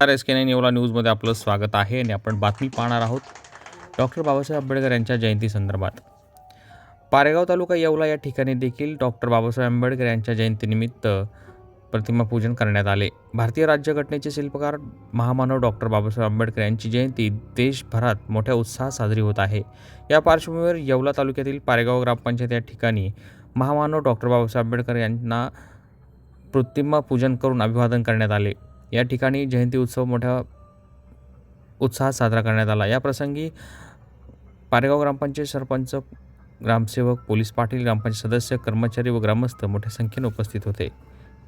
नमस्कार S K nine Yeola न्यूजमध्ये आपलं स्वागत आहे आणि आपण बातमी पाहणार आहोत. डॉक्टर बाबासाहेब आंबेडकर यांच्या जयंती संदर्भात. पारेगाव तालुका येवला या ठिकाणी देखील डॉक्टर बाबासाहेब आंबेडकर यांच्या जयंतीनिमित्त प्रतिमा पूजन करण्यात आले. भारतीय राज्यघटनेचे शिल्पकार महामानव डॉक्टर बाबासाहेब आंबेडकर यांची जयंती देशभरात मोठ्या उत्साहात साजरी होत आहे. या पार्श्वभूमीवर येवला तालुक्यातील पारेगाव ग्रामपंचायत या ठिकाणी महामानव डॉक्टर बाबासाहेब आंबेडकर यांना प्रतिमा पूजन करून अभिवादन करण्यात आले. या ठिकाणी जयंती उत्सव मोठ्या उत्साहात साजरा करण्यात आला. या प्रसंगी पारेगाव ग्रामपंचायत सरपंच ग्रामसेवक पोलीस पाटील ग्रामपंचायत सदस्य कर्मचारी व ग्रामस्थ मोठ्या संख्येने उपस्थित होते.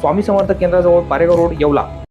स्वामी समर्थ केंद्राजवळ पारेगाव रोड येवला.